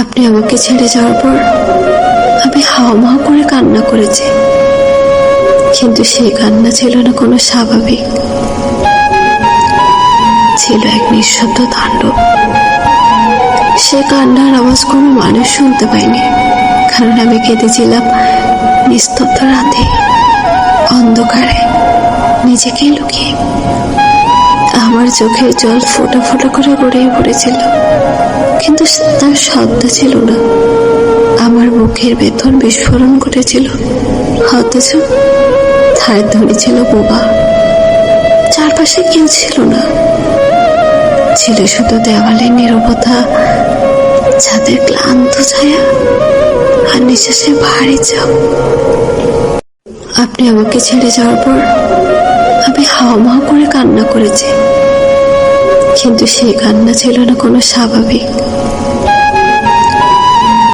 আপনি আমাকে ছেড়ে যাওয়ার পর আমি হাওয়া করে কান্না করেছি। কিন্তু সেই কান্না ছিল না কোনো স্বাভাবিক। ছিল এক নিঃশব্দ তাণ্ডব সে কান্নার আওয়াজ কোনো মানুষ শুনতে পায়নি। কারণ আমি কেঁদেছিলাম নিস্তব্ধ রাতে, অন্ধকারে, নিজেকে লুকিয়ে। আমার চোখের জল ফোটা ফোটা করে গড়িয়ে পড়েছিল। কিন্তু তার শব্দ ছিল না। আমার মুখের বেতন বিস্ফোরণ ঘটেছিল। অথচ তার ধ্বনি ছিল বোবা। চারপাশে কেউ ছিল না। ছিল শুধু দেওয়ালের নীরবতা ছাদের ক্লান্ত ছায়া আর নিঃশ্বাসের ভারী চাপ। আপনি আমাকে ছেড়ে যাওয়ার পর আমি হাওয়া করে কান্না করেছি। কিন্তু সেই কান্না ছিল না কোনো স্বাভাবিক।